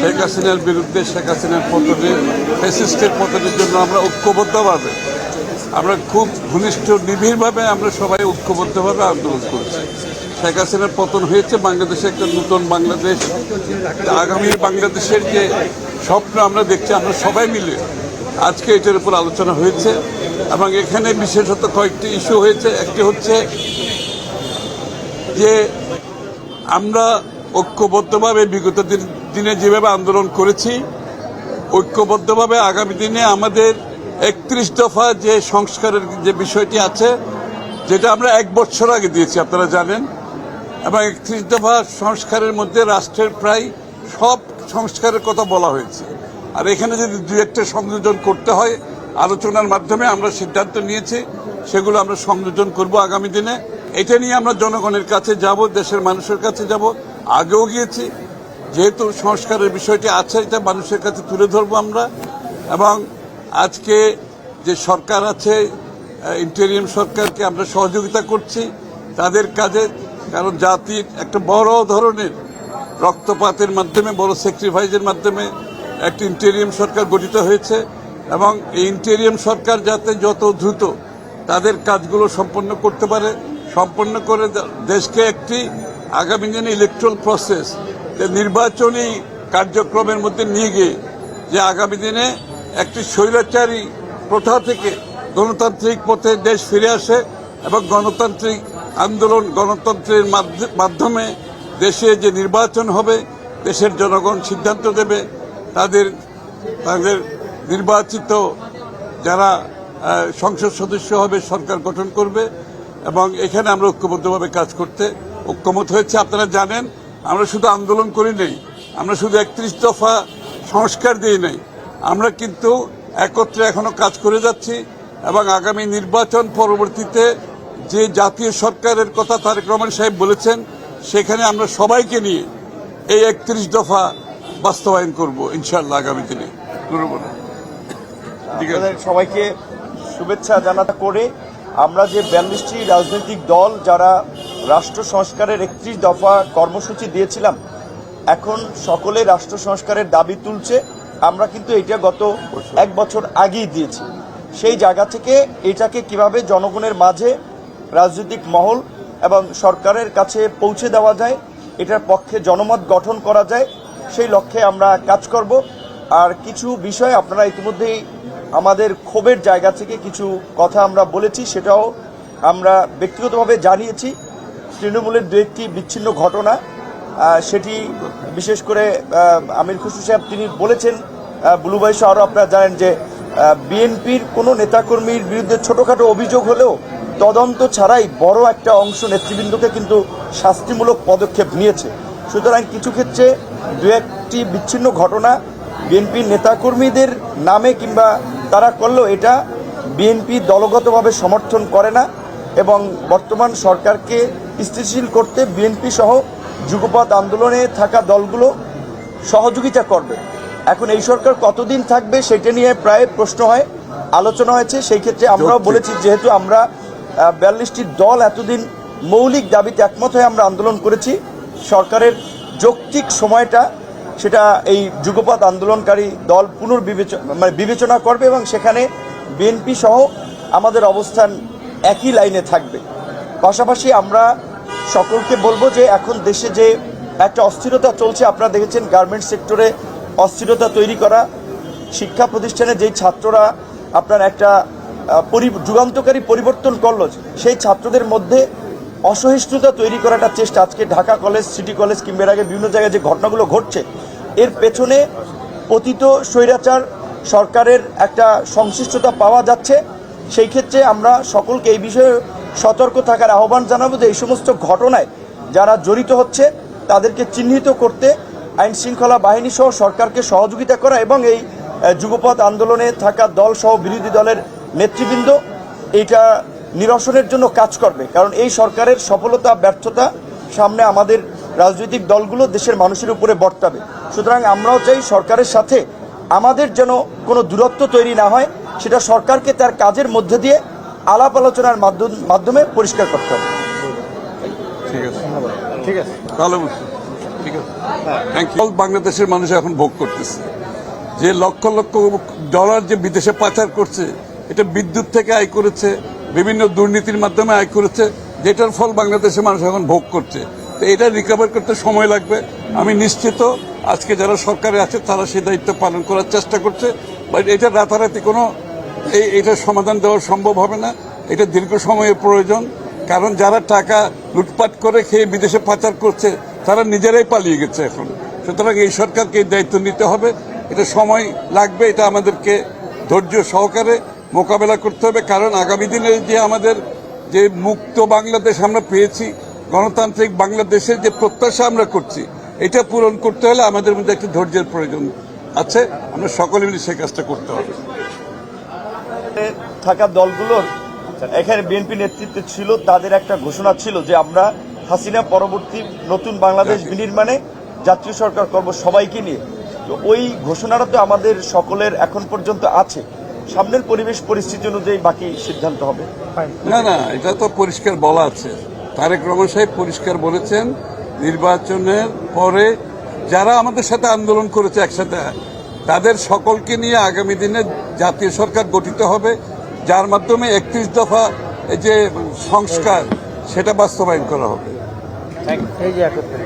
শেখ হাসিনার বিরুদ্ধে, শেখ হাসিনার পতনের ফেসিস্টের পতনের জন্য আমরা ঐক্যবদ্ধভাবে, আমরা খুব ঘনিষ্ঠ, নিবিড়ভাবে আমরা সবাই ঐক্যবদ্ধভাবে আন্দোলন করছি। শেখ হাসিনার পতন হয়েছে বাংলাদেশে একটা নতুন বাংলাদেশ। আগামী বাংলাদেশের যে স্বপ্ন আমরা দেখছি, আমরা সবাই মিলে আজকে এটার উপর আলোচনা হয়েছে এবং এখানে বিশেষত কয়েকটি ইস্যু হয়েছে। একটি হচ্ছে যে আমরা ঐক্যবদ্ধভাবে বিগত দিন- যেভাবে আন্দোলন করেছি, ঐক্যবদ্ধভাবে আগামী দিনে আমাদের একত্রিশ দফা যে সংস্কারের যে বিষয়টি আছে, যেটা আমরা এক বছর আগে দিয়েছি, আপনারা জানেন। এবং একত্রিশ দফা সংস্কারের মধ্যে রাষ্ট্রের প্রায় সব সংস্কারের কথা বলা হয়েছে। আর এখানে যদি দু একটা সংযোজন করতে হয়, আলোচনার মাধ্যমে আমরা সিদ্ধান্ত নিয়েছি, সেগুলো আমরা সংযোজন করব আগামী দিনে। এটা নিয়ে আমরা জনগণের কাছে যাব, দেশের মানুষের কাছে যাব। আগেও গিয়েছি। যেহেতু সংস্কারের বিষয়টি আছে, এটা মানুষের কাছে তুলে ধরবো আমরা। এবং আজকে যে সরকার আছে ইন্টেরিয়াম সরকারকে আমরা সহযোগিতা করছি তাদের কাজে, কারণ জাতির একটা বড় ধরনের রক্তপাতের মাধ্যমে, বড় স্যাক্রিফাইসের মাধ্যমে একটি ইন্টেরিয়াম সরকার গঠিত হয়েছে। এবং এই ইন্টেরিয়াম সরকার যাতে যত দ্রুত তাদের কাজগুলো সম্পন্ন করতে পারে, সম্পন্ন করে দেশকে একটি আগামী দিনে ইলেকট্রাল প্রসেস নির্বাচনী কার্যক্রমের মধ্যে নিয়ে গিয়ে যে আগামী দিনে একটি স্বৈরাচারী প্রথা থেকে গণতান্ত্রিক পথে দেশ ফিরে আসে এবং গণতান্ত্রিক আন্দোলন গণতন্ত্রের মাধ্য- মাধ্যমে দেশে যে নির্বাচন হবে, দেশের জনগণ সিদ্ধান্ত দেবে, তাদের তাদের নির্বাচিত যারা সংসদ সদস্য হবে সরকার গঠন করবে এবং এখানে আমরা ঐক্যবদ্ধভাবে কাজ করতে ঐক্যমত হয়েছে, আপনারা জানেন। আমরা শুধু আন্দোলন করি নেই। আমরা শুধু একত্রিশ দফা সংস্কার দিই নেই। আমরা কিন্তু একত্রে এখনও কাজ করে যাচ্ছি এবং আগামী নির্বাচন পরবর্তীতে যে জাতীয় সরকারের কথা তারেক রহমান সাহেব বলেছেন, সেখানে আমরা সবাইকে নিয়ে এই একত্রিশ দফা বাস্তবায়ন করব ইনশাল্লাহ আগামী দিনে। সবাইকে শুভেচ্ছা জানাতে করে আমরা যে বিয়াল্লিশটি রাজনৈতিক দল যারা রাষ্ট্র সংস্কারের একত্রিশ দফা কর্মসূচি দিয়েছিলাম। এখন সকলে রাষ্ট্র সংস্কারের দাবি তুলছে। আমরা কিন্তু এটা গত এক বছর আগেই দিয়েছি। সেই জায়গা থেকে এটাকে কীভাবে জনগণের মাঝে রাজনৈতিক মহল এবং সরকারের কাছে পৌঁছে দেওয়া যায়, এটার পক্ষে জনমত গঠন করা যায়, সেই লক্ষ্যে আমরা কাজ করব। আর কিছু বিষয় আপনারা ইতিমধ্যেই আমাদের ক্ষোভের জায়গা থেকে কিছু কথা আমরা বলেছি, সেটাও আমরা ব্যক্তিগতভাবে জানিয়েছি। তৃণমূলের দু একটি বিচ্ছিন্ন ঘটনা সেটি বিশেষ করে আমির খুশু সাহেব তিনি বলেছেন আহ, বুলুভাই সহ আরও আপনারা জানেন যে বিএনপির কোনো নেতাকর্মীর বিরুদ্ধে ছোটোখাটো অভিযোগ হলেও তদন্ত ছাড়াই বড় একটা অংশ নেতৃবৃন্দকে কিন্তু শাস্তিমূলক পদক্ষেপ নিয়েছে। সুতরাং কিছু ক্ষেত্রে দু একটি বিচ্ছিন্ন ঘটনা বিএনপির নেতাকর্মীদের নামে কিংবা তারা করলেও এটা বিএনপি দলগতভাবে সমর্থন করে না। এবং বর্তমান সরকারকে স্থিতিশীল করতে বিএনপি সহ যুগপথ আন্দোলনে থাকা দলগুলো সহযোগিতা করবে। এখন এই সরকার কতদিন থাকবে সেটা নিয়ে প্রায় প্রশ্ন হয় আলোচনা হয়েছে। সেই ক্ষেত্রে আমরাও বলেছি যেহেতু আমরা বিয়াল্লিশটি দল এতদিন মৌলিক দাবিতে একমত হয়ে আমরা আন্দোলন করেছি সরকারের যৌক্তিক সময়টা সেটা এই যুগপথ আন্দোলনকারী দল পুনর্বিবেচনা মানে বিবেচনা করবে এবং সেখানে বিএনপি সহ আমাদের অবস্থান একই লাইনে থাকবে। পাশাপাশি আমরা সকলকে বলব যে এখন দেশে যে একটা অস্থিরতা চলছে, আপনারা দেখেছেন গার্মেন্টস সেক্টরে অস্থিরতা তৈরি করা। শিক্ষা প্রতিষ্ঠানে যেই ছাত্ররা আপনার একটা পরি- যুগান্তকারী পরিবর্তন করল, সেই ছাত্রদের মধ্যে অসহিষ্ণুতা তৈরি করার একটা চেষ্টা। আজকে ঢাকা কলেজ সিটি কলেজ কিংবা আগে বিভিন্ন জায়গায় যে ঘটনাগুলো ঘটছে, এর পেছনে পতিত স্বৈরাচার সরকারের একটা সংশ্লিষ্টতা পাওয়া যাচ্ছে। সেই ক্ষেত্রে আমরা সকলকে এই বিষয়ে সতর্ক থাকার আহ্বান জানাব যে এই সমস্ত ঘটনায় যারা জড়িত হচ্ছে, তাদেরকে চিহ্নিত করতে আইন শৃঙ্খলা বাহিনী সহ সরকারকে সহযোগিতা করা এবং এই যুগপথ আন্দোলনে থাকা দল সহ বিরোধী দলের নেতৃবৃন্দ এইটা নিরসনের জন্য কাজ করবে। কারণ এই সরকারের সফলতা, ব্যর্থতা সামনে আমাদের রাজনৈতিক দলগুলো দেশের মানুষের উপরে বর্তাবে। সুতরাং আমরাও চাই সরকারের সাথে আমাদের যেন কোনো দূরত্ব তৈরি না হয়। সেটা সরকারকে তার কাজের মধ্যে দিয়ে আলাপ আলোচনার মাধ্যম মাধ্যমে পরিষ্কার করতে হবে। ঠিক আছে। ঠিক আছে। ভালো ঠিক আছে। ইউ বাংলাদেশের মানুষ এখন ভোগ করতেছে। যে লক্ষ লক্ষ ডলার যে বিদেশে পাচার করছে এটা বিদ্যুৎ থেকে আয় করেছে বিভিন্ন দুর্নীতির মাধ্যমে আয় করেছে যেটার ফল বাংলাদেশের মানুষ এখন ভোগ করছে। তো এটা রিকভার করতে সময় লাগবে। আমি নিশ্চিত আজকে যারা সরকারে আছে তারা সেই দায়িত্ব পালন করার চেষ্টা করছে। বাট এটা রাতারাতি কোনো এই এটার সমাধান দেওয়া সম্ভব হবে না। এটা দীর্ঘ সময়ের প্রয়োজন। কারণ যারা টাকা লুটপাট করে খেয়ে বিদেশে পাচার করছে, তারা নিজেরাই পালিয়ে গেছে এখন। সুতরাং এই সরকারকে দায়িত্ব নিতে হবে। এটা সময় লাগবে, এটা আমাদেরকে ধৈর্য সহকারে মোকাবেলা করতে হবে। কারণ আগামী দিনে যে আমাদের যে মুক্ত বাংলাদেশ আমরা পেয়েছি, গণতান্ত্রিক বাংলাদেশের যে প্রত্যাশা আমরা করছি, এটা পূরণ করতে হলে আমাদের মধ্যে একটি ধৈর্যের প্রয়োজন আছে। আমরা সকলে মিলে সে কাজটা করতে হবে। থাকা দলগুলোর এখানে বিএনপি নেতৃত্বে ছিল তাদের একটা ঘোষণা ছিল যে আমরা হাসিনা পরবর্তী নতুন বাংলাদেশ বিনির্মাণে জাতীয় সরকার করব সবাইকে নিয়ে। তো ওই ঘোষণাটা তো আমাদের সকলের এখন পর্যন্ত আছে। সামনের পরিবেশ পরিস্থিতি অনুযায়ী বাকি সিদ্ধান্ত হবে। না না এটা তো পরিষ্কার বলা আছে। তারেক রহমান সাহেব পরিষ্কার বলেছেন নির্বাচনের পরে যারা আমাদের সাথে আন্দোলন করেছে একসাথে তাদের সকলকে নিয়ে আগামী দিনে জাতীয় সরকার গঠিত হবে যার মাধ্যমে একত্রিশ দফা যে সংস্কার সেটা বাস্তবায়ন করা হবে। এই যে একত্রে